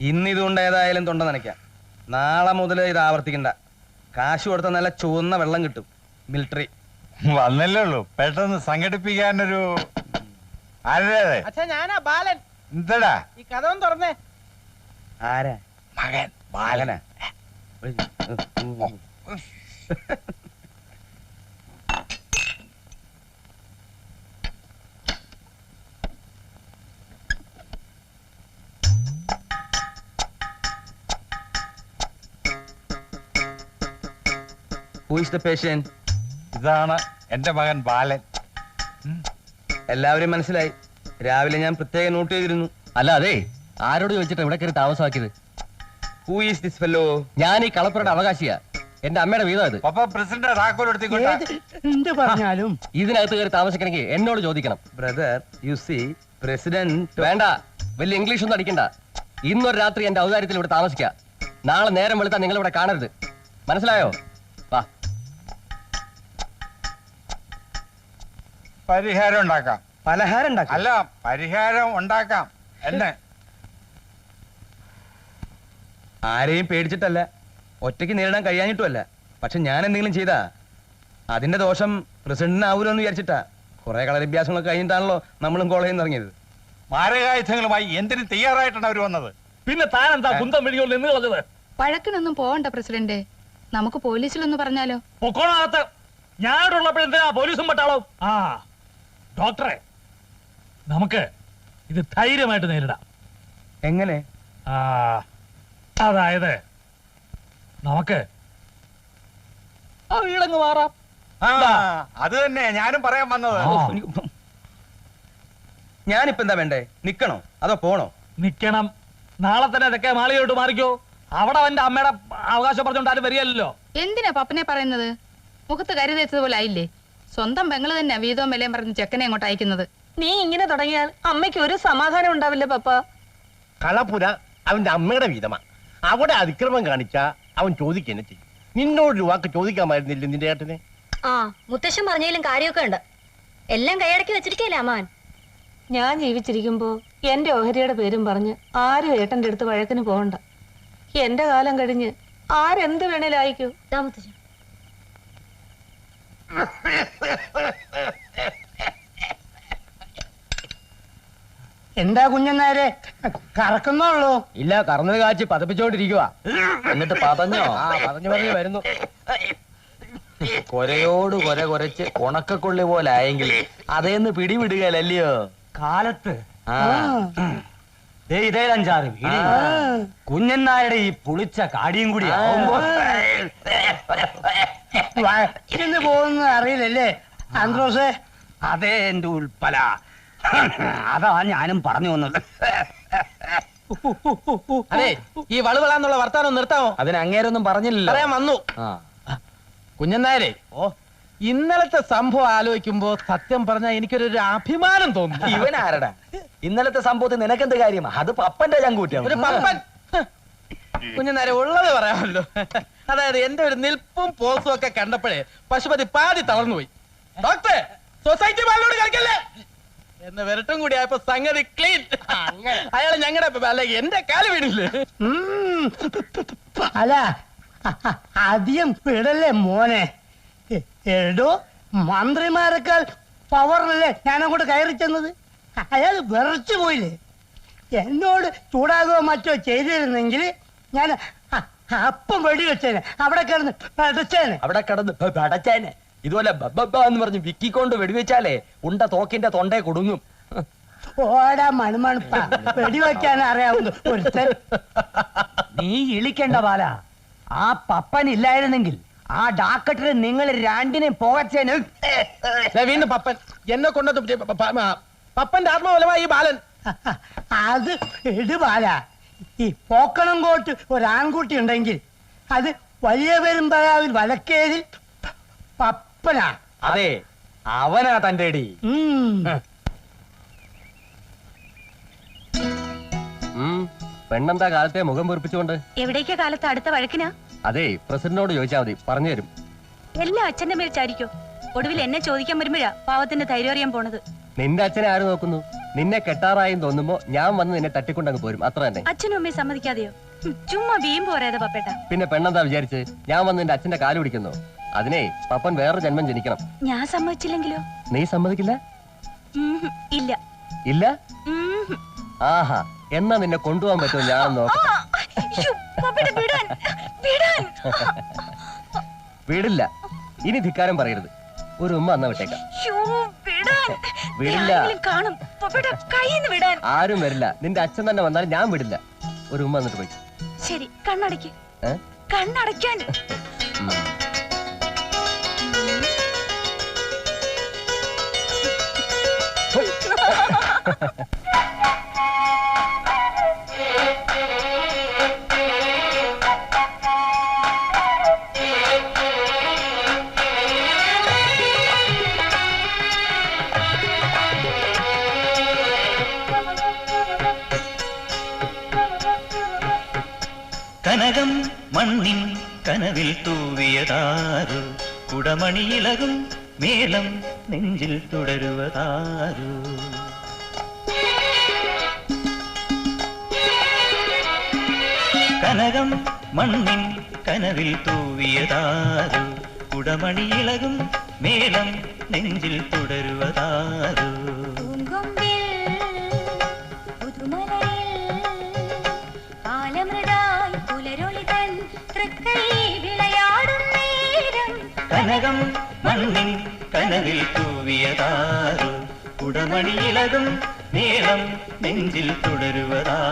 ഇന്നിതുകൊണ്ട് ഏതായാലും തൊണ്ട നനയ്ക്കാം. നാളെ മുതൽ ഇത് ആവർത്തിക്കണ്ട. കാശ് കൊടുത്ത നല്ല ചുവന്ന വെള്ളം കിട്ടും. മിലിറ്ററി. വന്നല്ലേ ഉള്ളൂ. പെട്ടെന്ന് സംഘടിപ്പിക്കാനൊരു ഒരു ഞാനാ ബാലൻ. എന്തടാ? ഈ കഥ തുറന്നേ. ആരാ? മകൻ ബാലനാ ദ ഇതാണ് എന്റെ മകൻ ബാലൻ. എല്ലാവരും മനസ്സിലായി. രാവിലെ ഞാൻ പ്രത്യേകം നോട്ട് ചെയ്തിരുന്നു. അല്ല അതെ ആരോട് ചോദിച്ചിട്ട് ഇവിടെ കയറി താമസമാക്കിയത്? ഹൂ ഈസ് ദിസ് ഫെല്ലോ ഞാൻ ഈ കളപ്പുരയുടെ അവകാശിയാ. എന്റെ അമ്മയുടെ വീതം പ്രസിഡന്റ് താക്കോൽ എന്ത് പറഞ്ഞാലും. ഇതിനകത്ത് കയറി താമസിക്കണമെങ്കിൽ എന്നോട് ചോദിക്കണം. ബ്രദർ യു സി പ്രസിഡന്റ് വേണ്ട വലിയ ഇംഗ്ലീഷ് ഒന്നും അടിക്കണ്ട. ഇന്നൊരു രാത്രി എന്റെ ഔദാര്യത്തിൽ ഇവിടെ താമസിക്കാം. നാളെ നേരം വെളുത്താൽ നിങ്ങൾ ഇവിടെ കാണരുത്. മനസ്സിലായോ? പരിഹാരം ഉണ്ടാക്കാം. പലഹാരം ഉണ്ടാക്കാം. അല്ല പരിഹാരം ഉണ്ടാക്കാം. എന്നെ. ആരെയും പേടിച്ചിട്ടല്ല. ഒറ്റയ്ക്ക് നേരിടാൻ കഴിയാഞ്ഞിട്ടുമല്ല. പക്ഷെ ഞാൻ എന്തെങ്കിലും ചെയ്താ? അതിന്റെ ദോഷം പ്രസിഡന്റിന് ആവൂലോ എന്ന് വിചാരിച്ചിട്ടാ. കുറെ കളരഭ്യാസങ്ങളൊക്കെ കഴിഞ്ഞിട്ടാണല്ലോ നമ്മളും കോളേജിൽ നിന്ന് ഇറങ്ങിയത്. മാരകായുധങ്ങളുമായി എന്തിനും തയ്യാറായിട്ടാണ് അവർ വന്നത്? പിന്നെ താനെന്താ എന്താ കുന്തം വിളിയോണ്ട് എന്ന് കളഞ്ഞത്? പഴക്കിനൊന്നും പോകണ്ട പ്രസിഡന്റ് നമുക്ക് പോലീസിലൊന്ന് പറഞ്ഞാലോ? പൊക്കോണാകത്ത്. ഞാനുള്ളപ്പോഴെന്തിനാ പോലീസും പട്ടാളോ ആ. ഡോക്ടറെ നമുക്ക് ഇത് ധൈര്യമായിട്ട് നേരിടാം. എങ്ങനെ? ആ അതായത് നമുക്ക് ആ വീടങ്ങ് മാറാം. ആ അത് തന്നെ. ഞാനും പറയാൻ വന്നത്. ആ. ഞാനിപ്പോ എന്താ വേണ്ടേ? നിക്കണോ? അതോ പോണോ? നിക്കണം. നാളെ തന്നെ അതൊക്കെ മാളികയോട്ട് മാറിക്കോ. അവിടെ അവന്റെ അമ്മയുടെ അവകാശം പറഞ്ഞോണ്ട് ആരും വരികയല്ലോ എന്തിനാ പപ്പനെ പറയുന്നത്? മുഖത്ത് കരുതേച്ചതുപോലെ ആയില്ലേ? സ്വന്തം പെങ്ങൾ തന്നെ വീതവും വിലയും പറഞ്ഞ് ചെക്കനെ അങ്ങോട്ട് അയക്കുന്നത്. നീ ഇങ്ങനെ തുടങ്ങിയാൽ അമ്മയ്ക്ക് ഒരു സമാധാനം ഉണ്ടാവില്ല പപ്പ. കളപ്പുര അവന്റെ അമ്മയുടെ വീതമാ. അവിടെ അതിക്രമം കാണിച്ച അവൻ ചോദിക്കുക ചെയ്യും. നിന്നോട് വാക്ക് ചോദിക്കാമായിരുന്നില്ല നിന്റെ ഏട്ടനെ? ആ മുത്തശ്ശൻ പറഞ്ഞതിലും കാര്യമൊക്കെ ഉണ്ട്. എല്ലാം കൈയടക്കി വെച്ചിരിക്കല്ലേ അമ്മാൻ ഞാൻ ജീവിച്ചിരിക്കുമ്പോ എന്റെ ഓഹരിയുടെ പേരും പറഞ്ഞ് ആരും ഏട്ടന്റെ അടുത്ത് വഴക്കിന് പോകണ്ട. എന്റെ കാലം കഴിഞ്ഞ് ആരെന്ത് വേണേലായിക്കോ അയക്കൂ മുത്തശ്ശൻ. എന്താ കുഞ്ഞന്നാരെ? കറക്കുന്നുള്ളൂ ഇല്ല കറന്നത് കാച്ചി പതപ്പിച്ചോണ്ടിരിക്കുക എന്നിട്ട് പതഞ്ഞോ? ആ പതഞ്ഞു പറഞ്ഞു വരുന്നു. കൊരയോട് കൊര കൊരച്ച് ഉണക്കക്കൊള്ളി പോലെ ആയെങ്കിൽ അതേന്ന് പിടിവിടുകയല്ലയോ കാലത്ത്. ഇതേ അഞ്ചാറ് കുഞ്ഞന്നാരുടെ ഈ പുളിച്ച കാടിയും കൂടി ആവുമ്പോ വഴക്കിന് പോകുന്നത് അറിയില്ലല്ലേ? ആന്ത്രോസേ അതേ എന്റെ ഉൾപ്പല അതാ ഞാനും പറഞ്ഞു വന്നത്. അതെ ഈ വളുവളാന്നുള്ള വർത്താനം നിർത്താമോ? അതിന് അങ്ങേരൊന്നും പറഞ്ഞില്ല പറയാൻ വന്നു. കുഞ്ഞന്നായരെ ഓ. ഇന്നലത്തെ സംഭവം ആലോചിക്കുമ്പോ സത്യം പറഞ്ഞാൽ എനിക്കൊരു ഒരു അഭിമാനം തോന്നുന്നു. ഇവൻ ആരടാ ഇന്നലത്തെ സംഭവത്തിൽ നിനക്കെന്ത് കാര്യം അത് പപ്പന്റെ ചങ്കൂറ്റം. ഒരു പപ്പൻ. കുഞ്ഞന്നാരെ ഉള്ളത് പറയാമല്ലോ. അതായത് എന്റെ ഒരു നിൽപ്പും പോസും ഒക്കെ കണ്ടപ്പോഴേ പശുപതി പാതി തളർന്നുപോയി. ഡോക്ടറെ സൊസൈറ്റി ബാലിനോട് കളിക്കല്ലേ? എന്ന് വരട്ടും കൂടി ആയപ്പോ സംഗതി ക്ലീൻ. അയാൾ ഞങ്ങളുടെ അല്ല എന്റെ കാൽ വീണില്ലേ. അല്ല അധികം വിടല്ലേ മോനെ? എടോ മന്ത്രിമാരെക്കാൾ പവറിലല്ലേ ഞാനങ്ങോട്ട് കയറി ചെന്നത്? അയാൾ വിറച്ചു പോയില്ലേ എന്നോട് ചൂടാകുകയോ മറ്റോ ചെയ്തിരുന്നെങ്കിൽ ഞാൻ അപ്പം വെടിവെച്ചേനെ അവിടെ കിടന്ന് പടച്ചേനെ. അവിടെ കിടന്ന് പടച്ചേനെ. ഇതുപോലെ ബബ്ബ എന്ന് പറഞ്ഞ് വിക്കിക്കൊണ്ട് വെടിവെച്ചാലേ ഉണ്ട തോക്കിന്റെ തൊണ്ടേ കൊടുങ്ങും. ഓടാ മണുമണുപ്പ വെടിവെക്കാൻ അറിയാവുന്ന ഒരുത്തൻ. നീ ഇളിക്കണ്ട ബാല. ആ പപ്പൻ ഇല്ലായിരുന്നെങ്കിൽ ആ ഡാക്കറ്റിന് നിങ്ങൾ രണ്ടിനെയും പോകച്ചേന്. വീണ്ടും പപ്പൻ. എന്നെ കൊണ്ടത് പപ്പന്റെ ആത്മബലമായി ഈ ബാലൻ. അത് ഇടുപാല ഈ പോക്കണം കോട്ട് ഒരാൺകുട്ടി ഉണ്ടെങ്കിൽ അത് വലിയ പെരുമ്പഴാവിൽ വലക്കേതിൽ പപ്പനാ. അതെ അവനാ തന്റെ അടി. പെണ്ണെന്താ കാലത്തെ മുഖം പൊറിപ്പിച്ചുകൊണ്ട്? എവിടേക്കാ കാലത്ത് അടുത്ത വഴക്കിനാ? അതെ പ്രസിഡന്റിനോട് ചോദിച്ചാൽ മതി പറഞ്ഞു തരും. എല്ലാം അച്ഛന്റെ മേൽ ചാരിക്കോ. ഒടുവിൽ എന്നെ ചോദിക്കാൻ വരുമ്പോഴാ പാവത്തിന്റെ ധൈര്യം അറിയാൻ പോണത്. നിന്റെ അച്ഛനെ ആര് നോക്കുന്നു? നിന്നെ കെട്ടാറായെന്ന് തോന്നുമ്പോ ഞാൻ വന്ന് നിന്നെ തട്ടിക്കൊണ്ടങ്ങ് പോരും. അത്ര തന്നെ. അച്ഛനും അമ്മയും സമ്മതിക്കാതെയോ? ചുമ്മാ വീം പറയാതെ പപ്പേട്ട. പിന്നെ പെണ്ണെന്താ വിചാരിച്ച്? ഞാൻ വന്ന് നിന്റെ അച്ഛന്റെ കാൽ പിടിക്കുന്നു. അതിനെ പപ്പൻ വേറെ ജന്മം ജനിക്കണം. ഞാൻ സമ്മതിച്ചില്ലെങ്കിലോ? നീ സമ്മതിക്കില്ല? ഇല്ല. ഇല്ല? ആഹാ എന്നാ നിന്നെ കൊണ്ടുപോകാൻ പറ്റുമോ ഞാൻ നോക്കാം. വിടില്ല. ഇനി ധിക്കാരം പറയരുത്. ഒരു ഉമ്മ അന്ന വിട്ടേക്കാം. വിടില്ല. കാണും. കയ്യിന്ന് വിടാൻ. ആരും വരില്ല. നിന്റെ അച്ഛൻ തന്നെ വന്നാൽ ഞാൻ വിടില്ല. ഒരു ഉമ്മ എന്നിട്ട് പോയി. ശരി കണ്ണടയ്ക്ക്? കണ്ണടയ്ക്കാൻ. ഉം. மண்ணின் கனவில் தூவியதாரு குடமணி இலகும் மேலம் நெஞ்சில் தொடருவதாரு கனகம் மண்ணின் கனவில் தூவியதாரு குடமணி இலகும் மேலம் நெஞ்சில் தொடருவதாரு മണ്ണിൻ കനവിൽ തൂവിയതാരു കുടമണിയിലകും നീളം നെഞ്ചിൽ തുടരുവതാരു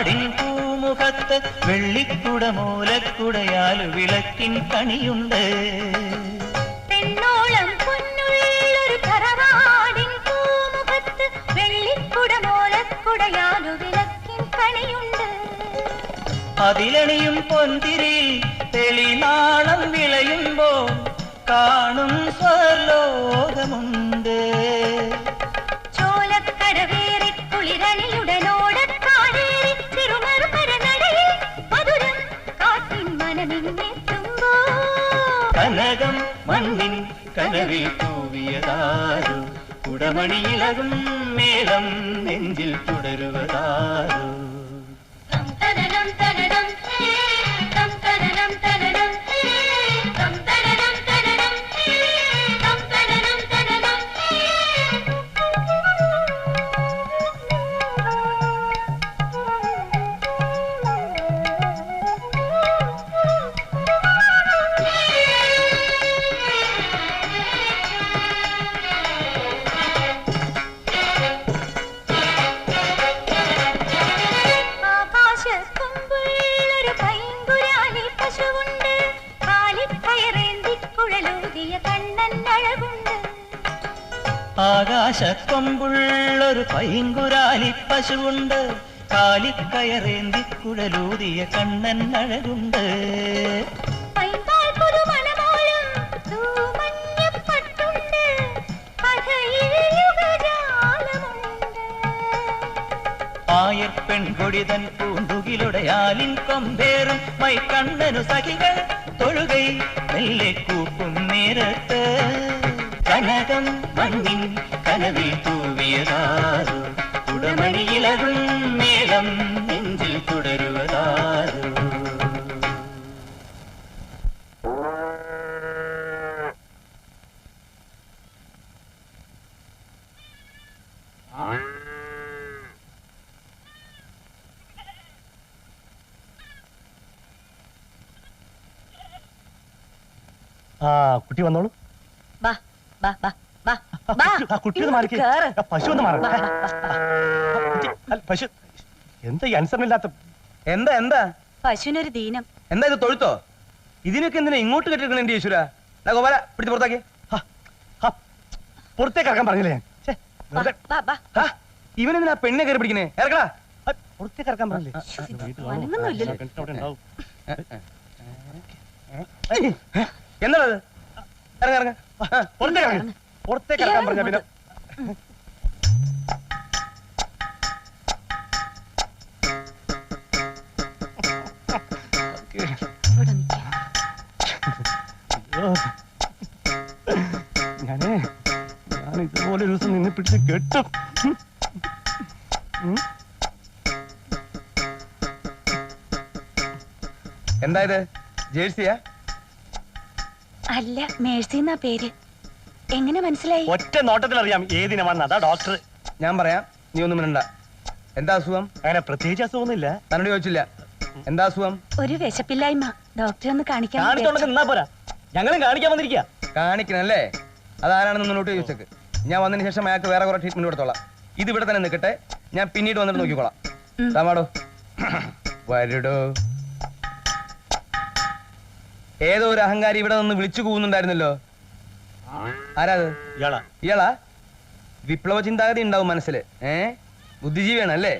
തറവാടിൻ പൂമുഖത്ത് വെള്ളിക്കുട മൂലക്കുടയാലു വിളക്കിൻ കണിയുണ്ട് പെണ്ണോളം പൊന്നുള്ളൊരു തറവാടിൻ പൂമുഖത്ത് വെള്ളിക്കുട മോലക്കുടയാലു വിളക്കിൻ കണിയുണ്ട് അതിലണിയും പൊന്തിരിയിൽ തെളിനാളം വിളയുമ്പോ കാണും സ്വർലോകമുണ്ട് ചോലക്കടവേറി കുളിരണിയുടനോടക്കാടേറി கனகம் மண்ணின் கனவில் தூவியதாரு குடமணியிலகும் மேலம் நெஞ்சில் தொடருவதாரு പശുവുണ്ട് കാലിക്കയറേന്തി കുഴലൂതിയ കണ്ണൻ അഴകുണ്ട് പൈങ്കാൽ പുതുമണമോളും തൂമഞ്ഞപ്പട്ടുണ്ട് കഥയിൽ യുഗജാലമുണ്ട് ആയർ പെൺകൊടിതൻ പൂന്തുകിലുടയാലിൻ കൊമ്പേറും മൈക്കണ്ണനു സഖികൾ തൊഴുകൈ മെല്ലെ കൂപ്പും നേരത്ത് കനകം മണ്ണിൻ കനവിൽ തൂവിയതാരു ഉടമണിയിലകും മേളം നെഞ്ചിൽ തുടരുവതാരു? ആ കുട്ടി വന്നോളൂ. ബാ ബാ ബാ ബാ കുട്ടി ഒന്ന് മാറിക്കേ. ആ, പശു ഒന്ന് മാറി പശു എന്താ ഈ അനുസരണമില്ലാത്ത എന്താ എന്താ പശുവിനൊരു ദീനം എന്താ ഇത് തൊഴുത്തോ ഇതിനൊക്കെ എന്തിനാ ഇങ്ങോട്ട് കെട്ടിരിക്കണ എന്റെ ഈശ്വര ഗോപാല പിടിച്ച് പുറത്താക്കി പുറത്തേക്ക് ഇറക്കാൻ പറഞ്ഞില്ലേ ഞാൻ ഇവനെന്തിനാ പെണ്ണെ കയറി പിടിക്കണേ ഇറക്കടാ പുറത്തേക്ക് ഇറക്കാൻ പറഞ്ഞില്ലേ എന്താണത് ഇറങ്ങ ഇറങ്ങ പുറത്തേക്ക് ഇറങ്ങ്. പുറത്തേക്ക് ഇറക്കാൻ പറഞ്ഞ പിന്നെ ഞാനേ ഞാൻ ഇതുപോലെ ഒരു ദിവസം നിന്നെ പിടിച്ച് കെട്ടും. എന്താ ഇത്? ജേഴ്സിയാ? അല്ല മേഴ്സി എന്നാ പേര്. എങ്ങനെ മനസ്സിലായി? ഒറ്റ നോട്ടത്തിൽ അറിയാം ഏതിനമാണെന്ന് അതാ ഡോക്ടർ. ഞാൻ പറയാം നീ ഒന്നും മിണ്ട എന്താ അസുഖം? അങ്ങനെ പ്രത്യേകിച്ച് അസുഖമൊന്നുമില്ല. തന്നോട് ചോദിച്ചില്ല. എന്താ അസുഖം? ഒരു വിശപ്പില്ലായ്മ. ഡോക്ടറെ ഒന്ന് കാണിക്കാൻ പോരാ. ഞങ്ങളും കാണിക്കാൻ വന്നിരിക്കുക കാണിക്കണല്ലേ? അതാരാണെന്ന് മുന്നോട്ട് ചോദിച്ചേക്ക് ഞാൻ വന്നതിന് ശേഷം അയാൾക്ക് വേറെ കുറെ ട്രീറ്റ്മെന്റ് കൊടുത്തോളാം ഇത് ഇവിടെ തന്നെ നിൽക്കട്ടെ. ഞാൻ പിന്നീട് വന്നിട്ട് നോക്കിക്കോളാം. താമാടോ വരടോ. ഏതോ ഒരു അഹങ്കാരി ഇവിടെ നിന്ന് വിളിച്ചു കൂവുന്നുണ്ടായിരുന്നല്ലോ. ആരാത് ഇയാളാ. ഇയാളാ? വിപ്ലവ ചിന്താഗതി ഉണ്ടാവും മനസ്സിൽ ഏ? ബുദ്ധിജീവിയാണ് അല്ലേ?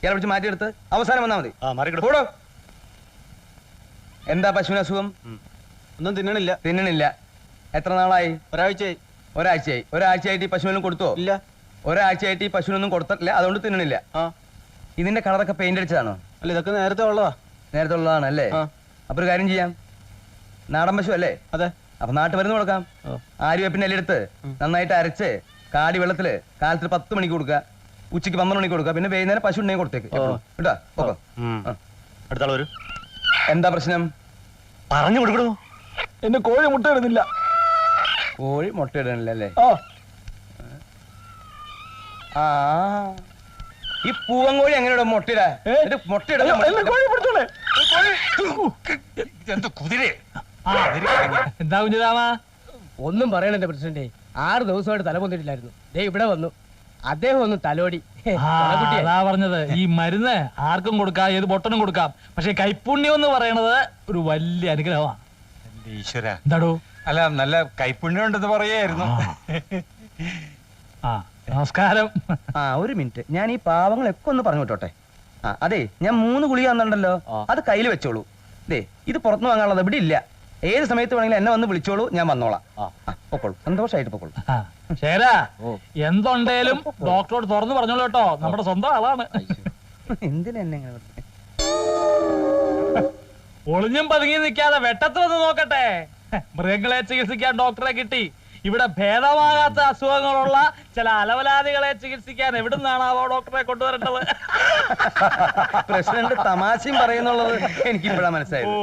ഇയാളെ വിളിച്ച് മാറ്റിയെടുത്ത് അവസാനം വന്നാ മതി. ആ മറികട കൂടോ. എന്താ പശുവിന് അസുഖം? ഒന്നും തിന്നണില്ല. തിന്നണില്ല. എത്ര നാളായി? ഒരാഴ്ചയായി. ഒരാഴ്ചയായി. ഒരാഴ്ചയായിട്ട് ഈ പശുവിനും കൊടുത്തോ? ഇല്ല. ഒരാഴ്ചയായിട്ട് ഈ പശുവിനൊന്നും കൊടുത്തിട്ടില്ല. അതുകൊണ്ട് തിന്നണില്ല. ആ. ഇതിന്റെ കളറൊക്കെ പെയിന്റ് അടിച്ചതാണോ? അല്ല ഇതൊക്കെ നേരത്തെ ഉള്ളതാ. നേരത്തെ ഉള്ളതാണ് അല്ലേ. അപ്പൊ ഒരു കാര്യം ചെയ്യാം. നാടൻ പശു അല്ലേ? അതെ. അപ്പൊ നാട്ടുമരുന്ന് കൊടുക്കാം. ആര്യവേപ്പിന്റെ എല്ലാം എടുത്ത് നന്നായിട്ട് അരച്ച് കാടി വെള്ളത്തിൽ കാലത്തിൽ പത്ത് മണിക്ക് കൊടുക്കുക. ഉച്ചയ്ക്ക് പന്ത്രണ്ട് മണിക്ക് കൊടുക്കുക. പിന്നെ വൈകുന്നേരം പശു ഉണ്ടെങ്കിൽ കൊടുത്തേക്ക്. കേട്ടോ? അടുത്താളൊരു എന്താ പ്രശ്നം? പറഞ്ഞു കൊടുക്കണു എന്റെ കോഴി മുട്ടയിടുന്നില്ല. കോഴി മുട്ടയിടുന്നില്ലല്ലേ ആ. ഈ പൂവൻ കോഴി എങ്ങനെയാ മുട്ടയിടാ എന്ത് ഒന്നും പറയണ പ്രസിഡന്റ് ആറ് ദിവസമായിട്ട് തല പൊന്നിട്ടില്ലായിരുന്നു ദേ ഇവിടെ വന്നു. അദ്ദേഹം ഒന്ന് തലോടി. അതാ പറഞ്ഞത്. ഈ മരുന്ന് ആർക്കും കൊടുക്കാം ഏത് പൊട്ടനും കൊടുക്കാം. പക്ഷെ കൈപ്പുണ്യം എന്ന് പറയണത് ഒരു വലിയ അനുഗ്രഹമാണ് എന്റെ ഈശ്വര. എന്താടോ? അല്ല നല്ല കൈപ്പുണ്യം ഉണ്ടെന്ന് പറയായിരുന്നു ആ. നമസ്കാരം. ആ ഒരു മിനിറ്റ്. ഞാൻ ഈ പാവങ്ങളൊക്കെ ഒന്ന് പറഞ്ഞു വിട്ടോട്ടെ. ആ അതെ ഞാൻ മൂന്ന് ഗുളിക തന്നിട്ടുണ്ടല്ലോ. അത് കയ്യിൽ വെച്ചോളൂ. ദേ ഇത് പുറത്തുനിന്ന് വാങ്ങാനുള്ളത് ഇവിടെ ഇല്ല. ഏത് സമയത്ത് വേണമെങ്കിലും എന്നെ വന്ന് വിളിച്ചോളൂ ഞാൻ വന്നോളാം. ആ. പൊക്കോളൂ. സന്തോഷമായിട്ട് പൊക്കോളൂ. എന്തുണ്ടെങ്കിലും ശരാ എന്തുണ്ടേലും ഡോക്ടറോട് തുറന്നു പറഞ്ഞോളൂ കേട്ടോ. നമ്മുടെ സ്വന്തം ആളാണ്. എന്തിനാ എന്നെ? ഒളിഞ്ഞും പതുങ്ങി നിൽക്കാതെ വെട്ടത്ത് വന്ന് നോക്കട്ടെ മൃഗങ്ങളെ ചികിത്സിക്കാൻ ഡോക്ടറെ കിട്ടി. ഇവിടെ ഭേദമാകാത്ത അസുഖങ്ങളുള്ള ചില അലവലാദികളെ ചികിത്സിക്കാൻ എവിടുന്നാണാവോ ഡോക്ടറെ കൊണ്ടുവരേണ്ടത്? പ്രസിഡന്റ് തമാശയും പറയുന്നുള്ളത് എനിക്ക് ഇപ്പോഴാ മനസ്സിലായത്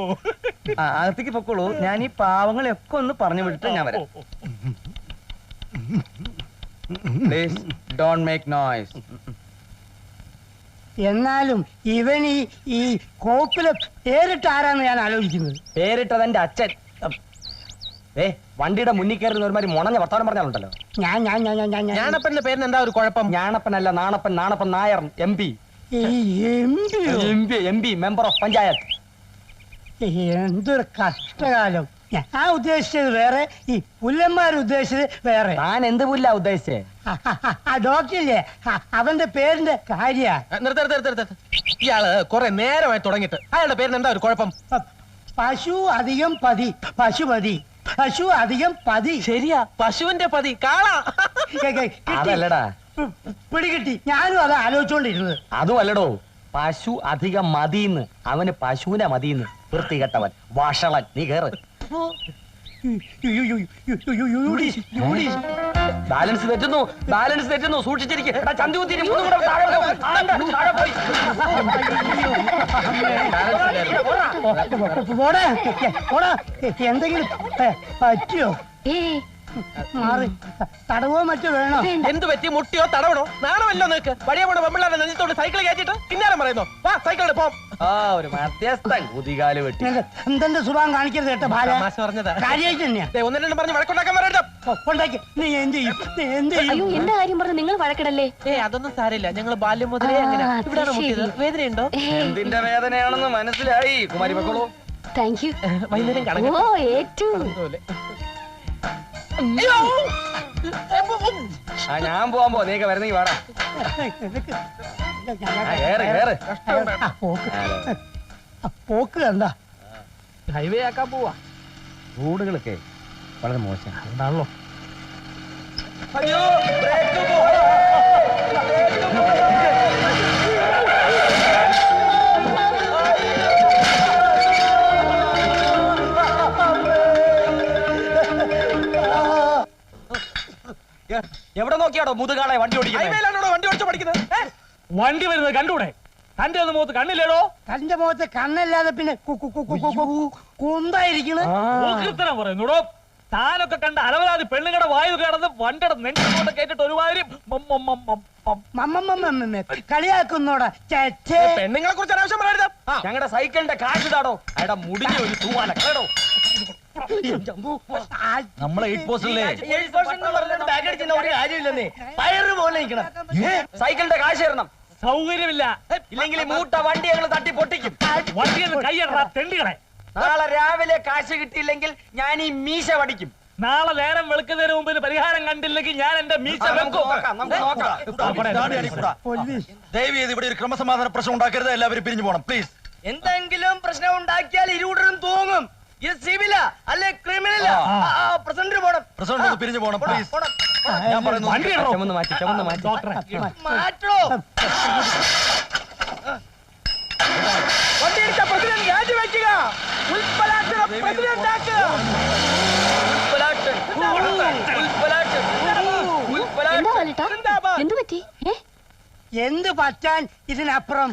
ആ അകത്തേക്ക് പൊക്കോളൂ. ഞാൻ ഈ പാവങ്ങളെയൊക്കെ ഒന്ന് പറഞ്ഞു വിട്ടിട്ട് ഞാൻ വരാം. പ്ലീസ് ഡോണ്ട് മേക്ക് നോയ്സ് എന്നാലും ഇവൻ ഈ ഈ കോപ്പിലെ പേരിട്ട് ആരാന്ന് ഞാൻ ആലോചിക്കുന്നത്. പേരിട്ടത് എന്റെ അച്ഛൻ ഏ വണ്ടിയുടെ മുന്നിൽ കയറുന്ന ഒരുമാതിരി മുണഞ്ഞ വർത്താനം പറഞ്ഞാലുണ്ടല്ലോ. ഞാൻ ഞാൻ ഞാൻ ഞാൻ ഞാൻ ഞാൻ ഞാണപ്പന്റെ പേരിന് എന്താ ഒരു കുഴപ്പം? ഞാണപ്പനല്ല നാണപ്പൻ നാണപ്പൻ നായർ എം പി. ഈ? M P M P member of panchayat. എന്തൊരു കഷ്ടകാലം. ഞാൻ ഉദ്ദേശിച്ചത് വേറെ ഈ പുല്ലന്മാർ ഉദ്ദേശിച്ചത് വേറെ. ഞാൻ എന്ത് പുല്ല ഉദ്ദേശിച്ചേ? ഡോക്ടറില്ലേ? അവന്റെ പേരിന്റെ കാര്യ. ഇയാൾ കൊറേ നേരമായി തുടങ്ങിയിട്ട്. അയാളുടെ പേരിന് എന്താ ഒരു കുഴപ്പം? പശു അധികം പതി പശുപതി പശു അധികം പതി. ശരിയാ പശുവിന്റെ പതി കാള. അതല്ലടാ. പിടികിട്ടി. ഞാനും അത് ആലോചിച്ചോണ്ടിരുന്നത്. അതും അല്ലടോ പശു അധികം മതിന്ന്. അവന് പശുവിനെ മതിന്ന്. വൃത്തികെട്ടവൻ വഷളൻ നീ കേറ്. ബാലൻസ് തെറ്റുന്നു ബാലൻസ് തെറ്റുന്നു. സൂക്ഷിച്ചിരിക്കും. എന്തെങ്കിലും പറ്റിയോ? മാറി തടവോ മറ്റോ വേണോ? എന്ത് പറ്റി? മുട്ടിയോ തടവണോ? നാണമല്ലോ നിനക്ക്. വഴിയ പോണ പെമ്പിള്ളാരെ നെഞ്ചത്തോട് സൈക്കിൾ കയറ്റിട്ട് പിന്നാലെ പറയുന്നു. വാ സൈക്കിൾ പോം. ആ ഒരു മധ്യസ്ഥൻ കുതികാൽ വെട്ടി. എന്തെന്റെ സുഖം കാണിക്കരുത് കേട്ടോ ബാല. തമാശ പറഞ്ഞതാ. കാര്യമായിട്ട് തന്നെയാ. ദേ, ഒന്ന് രണ്ടും പറഞ്ഞ് വഴക്കുണ്ടാക്കാൻ പറയണ്ട കൊണ്ടാക്കി. നീ എന്ത് ചെയ്യും? നീ എന്ത് അയ്യോ ചെയ്യും എന്റെ കാര്യം പറഞ്ഞ് നിങ്ങൾ വഴക്കിടല്ലേ? ഏ അതൊന്നും സാരില്ല ഞങ്ങൾ ബാല്യം മുതലേ ആ, അങ്ങനെ. ഇവിടെയാണ് ഇവിടാണ് ശരി. മുട്ടിയത്? വേദനയുണ്ടോ? എന്തിന്റെ വേദനയാണെന്ന് മനസ്സിലായി കുമാരി മക്കളോ? Thank you. വൈകുന്നേരം കാണാം ഓ ഏറ്റു ആ ഞാൻ പോവാൻ പോ. നീക്ക വരുന്നെങ്കിൽ വാടാ. കേറ് കേറ്. ആ, പോക്ക്. ആ, പോക്ക് കണ്ട. ഹൈവേ ആക്കാൻ പോവാ. റോഡുകളൊക്കെ വളരെ മോശം അതുകൊണ്ടാണല്ലോ എവിടെ നോക്കിയാടോ മുതുകാളെ വണ്ടി ഓടിക്കുന്നത് വണ്ടി ഓടിച്ചു പഠിക്കുന്നത്? വണ്ടി വരുന്നത് കണ്ടൂടെ? തന്റെ ഒന്ന് മുഖത്ത് കണ്ണില്ലേടോ? തന്റെ മുഖത്ത് കണ്ണില്ലാതെ പിന്നെ കു- കു- കു- കു- കു- കു- കുന്തായിരിക്കണ്. പറയുന്നുടോ? താനൊക്കെ കണ്ട അലവരാതി പെണ്ണുങ്ങളുടെ വായു കിടന്ന് വണ്ടട നെഞ്ചോട്ട് കേട്ടിട്ട് ഒരുമാതിരി കളിയാക്കുന്നോടാ പെണ്ണുങ്ങളെ കുറിച്ച് അനാവശ്യം പറയരുത്. ഞങ്ങളുടെ സൈക്കിളിന്റെ കാശ് താടോ അയാളുടെ മുടിഞ്ഞ ഒരു തൂവാല. കേടോ നമ്മളെ എയ്റ്റ് അടിച്ചിട്ട് ഒരു കാര്യമില്ലെന്നേ. പയറ് പോലെ നിൽക്കണം സൈക്കിളിന്റെ കാശ് തരണം. സൗകര്യമില്ല. ഇല്ലെങ്കിൽ ഈ മൂട്ട വണ്ടി ഞങ്ങൾ തട്ടി പൊട്ടിക്കും. വണ്ടി കൈയടാ തെണ്ടികളെ. നാളെ രാവിലെ കാശ് കിട്ടിയില്ലെങ്കിൽ ഞാൻ ഈ മീശ വടിക്കും. നാളെ നേരം വെളുക്കുന്നതിന് മുമ്പ് പരിഹാരം കണ്ടില്ലെങ്കിൽ ഞാൻ എന്റെ മീശ വെക്കും. നമുക്ക് നോക്കാം. ആ, ഇവിടെ. പോലീസ്. ദയവ് ചെയ്ത് ഇവിടെ ഒരു ക്രമസമാധാന പ്രശ്നം ഉണ്ടാക്കരുത്. എല്ലാവരും പിരിഞ്ഞു പോകണം പ്ലീസ്. എന്തെങ്കിലും പ്രശ്നം ഉണ്ടാക്കിയാൽ ഇരുകൂട്ടരും തൂങ്ങും. ഇത് സിവില അല്ലെ ക്രിമിനല പ്രസിഡന്റ് പോണം. പ്രസിഡന്റ് ഒന്ന് പിരിഞ്ഞു പ്ലീസ് ഞാൻ പറയുന്നു വണ്ടി ഇടണോ? ചുമന്ന് മാറ്റി ചുമന്ന് മാറ്റി. ഡോക്ടറെ. മാറ്റോ വണ്ടി എടുത്ത പ്രസിഡന്റ് രാജിവെക്കുക ആക്കുക. എന്തു പറ്റി? എന്ത് പറ്റാൻ ഇതിനപ്പുറം?